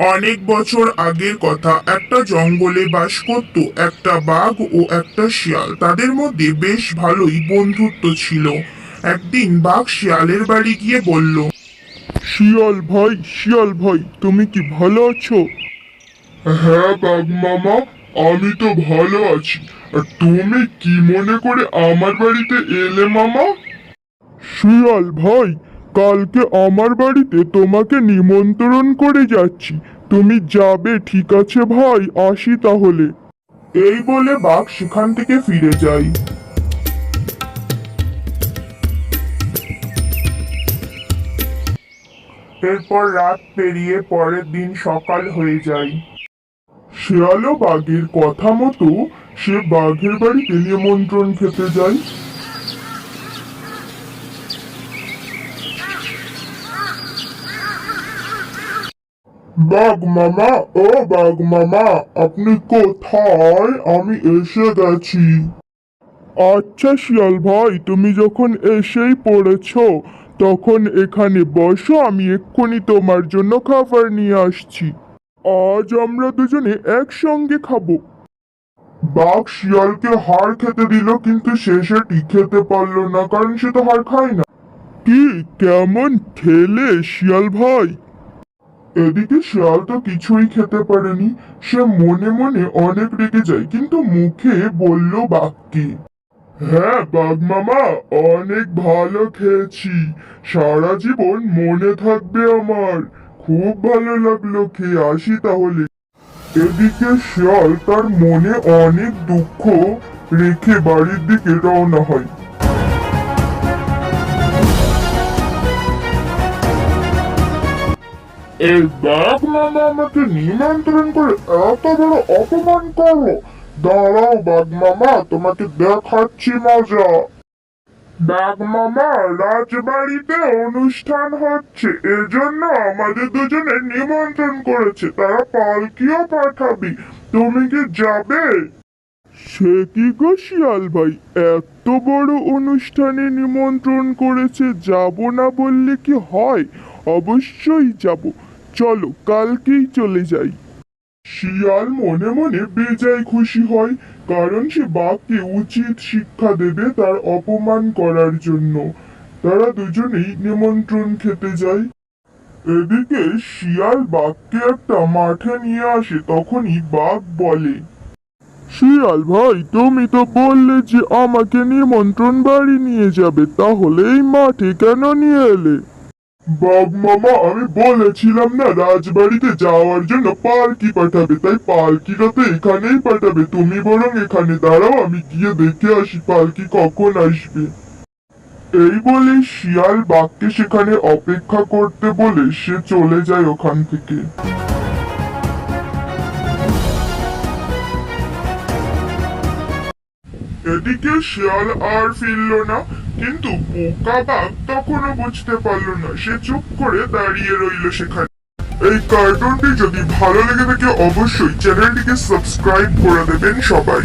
অনেক বছর আগের কথা একটা জঙ্গলে বাস করত একটা বাঘ ও একটা শিয়াল। তাদের মধ্যে বেশ ভালোই বন্ধুত্ব ছিল। একদিন বাঘ শিয়ালের বাড়ি গিয়ে বলল শিয়াল ভাই শিয়াল ভাই তুমি কি ভালো আছো? হ্যাঁ বাঘ মামা আমি তো ভালো আছি। আর তুমি কি মনে করে আমার বাড়িতে এলে মামা? শিয়াল ভাই কালকে আমার বাড়িতে তোমাকে নিমন্ত্রণ করে যাচ্ছি। তুমি যাবে, ঠিক আছে ভাই? আসি তাহলে। এই বলে বাঘ সেখান থেকে ফিরে যায়। এরপর রাত পেরিয়ে পরের দিন সকাল হয়ে যায়। শিয়ালও বাঘের কথা মতো সে বাঘের বাড়িতে নিমন্ত্রণ খেতে যায়। বাঘ মামা ও বাঘ মামা, আপনি কোথায়? আমি এসে গেছি। আচ্ছা শিয়াল ভাই, তুমি যখন এসেই পড়েছ, তখন এখানে বসো, আমি এক্ষুনি তোমার জন্য খাবার নিয়ে আসছি। আজ আমরা দুজনে একসঙ্গে খাব। বাঘ শিয়ালকে হাড় খেতে দিল, কিন্তু সে সেটি খেতে পারল না, কারণ সে তো হাড় খায় না। কি, কেমন খেলে শিয়াল ভাই? এদিকে শিয়াল তো কিছুই খেতে পারেনি। সে মনে মনে অনেক রেগে যায়, কিন্তু মুখে বলল বাঘকে হ্যাঁ বাঘ মামা, অনেক ভালো খেয়েছি। সারা জীবন মনে থাকবে আমার। খুব ভালো লাগল, খেয়ে আসি তাহলে। এদিকে শিয়াল তার মনে অনেক দুঃখ রেখে বাড়ির দিকে রওনা হয়। এই বাঘ মামা আমাকে নিমন্ত্রণ করে এত বড় অপমান করো দাঁড়াও বাঘ মামা, তোমাকে দেখাচ্ছি মজা। বাঘ মামা, রাজবাড়িতে অনুষ্ঠান হচ্ছে, এজন্য আমাদের দুজনের নিমন্ত্রণ করেছে। তারা পালকিও পাঠাবি। তুমি কি যাবে? সে কি গো শিয়াল ভাই, এত বড় অনুষ্ঠানে নিমন্ত্রণ করেছে, যাব না বললে কি হয়? অবশ্যই যাব। চলো, কালকেই চলে যাই। শিয়াল মনে মনে বেজায় খুশি হয়, কারণ সে বাঘকে উচিত শিক্ষা দেবে তার অপমান করার জন্য। তারা দুজনেই নিমন্ত্রণ খেতে যায়। এদিকে শিয়াল বাঘকে একটা মাঠে নিয়ে আসে, তখনই বাঘ বলে, শিয়াল ভাই, তুমি তো বললে যে আমাকে নিমন্ত্রণ বাড়ি নিয়ে যাবে, তাহলে এই মাঠে কেন নিয়ে এলে? বাঘ মামা, আমি বলেছিলাম না রাজবাড়িতে যাওয়ার জন্য পালকি পাঠাবে, তাই পালকিটা তো এখানেই পাঠাবে। তুমি বরং এখানে দাঁড়াও, আমি গিয়ে দেখে আসি পালকি কখন আসবে। এই বলে শিয়াল বাঘকে সেখানে অপেক্ষা করতে বলে সে চলে যায় ওখান থেকে। এদিকে শিয়াল আর ফিরল না, কিন্তু বোকা বাঘ তখনও বুঝতে পারল না। সে চুপ করে দাঁড়িয়ে রইল সেখানে। এই কার্টুনটি যদি ভালো লেগে থাকে, অবশ্যই চ্যানেলটিকে সাবস্ক্রাইব করে দেবেন সবাই।